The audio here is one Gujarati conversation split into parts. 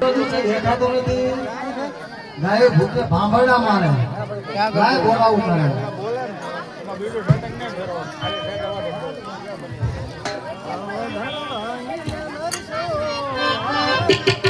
દેખાતો નથી ગાય ભૂખે ભાંભરડા મારે ગાય બોલાવું કરે અરે કાકા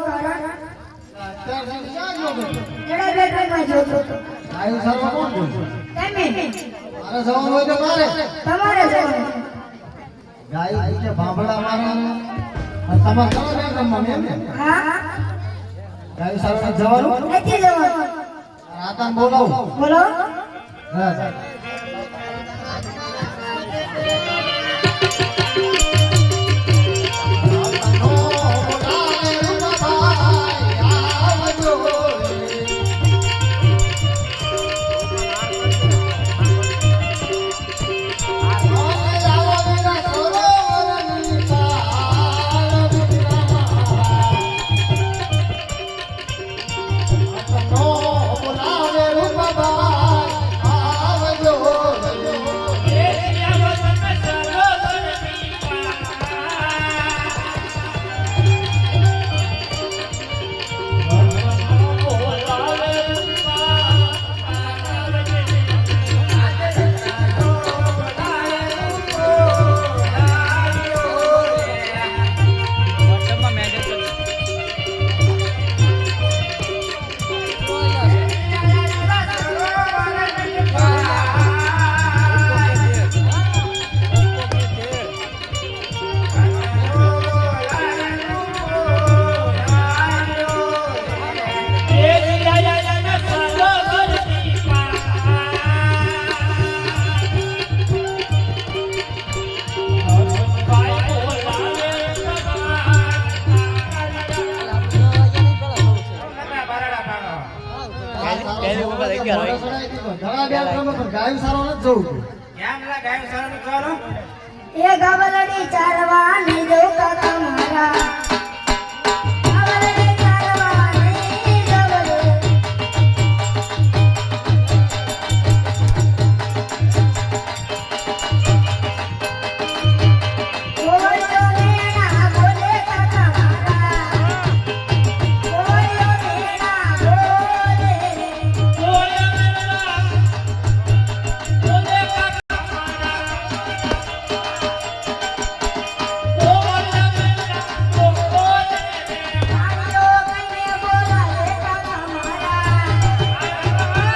કેડા બેટરીમાં જોતો હતો ગાયું સારવા કોણ બોલ તમે મારે જવાનું? હોય તો મારે તમારે જવાનું. ગાય ભૂખે ભાંભળા મારે તમારે કોણ બેન રમવાનું એમ ને? હા ગાયું સારવા જવાનું નથી જવાનું રાતાન બોલાવું. બોલો. હા પહેલી વખત અગિયાર હોય. ગાયું સારો એ ગબલડી ચારવાની જો કાકા મારા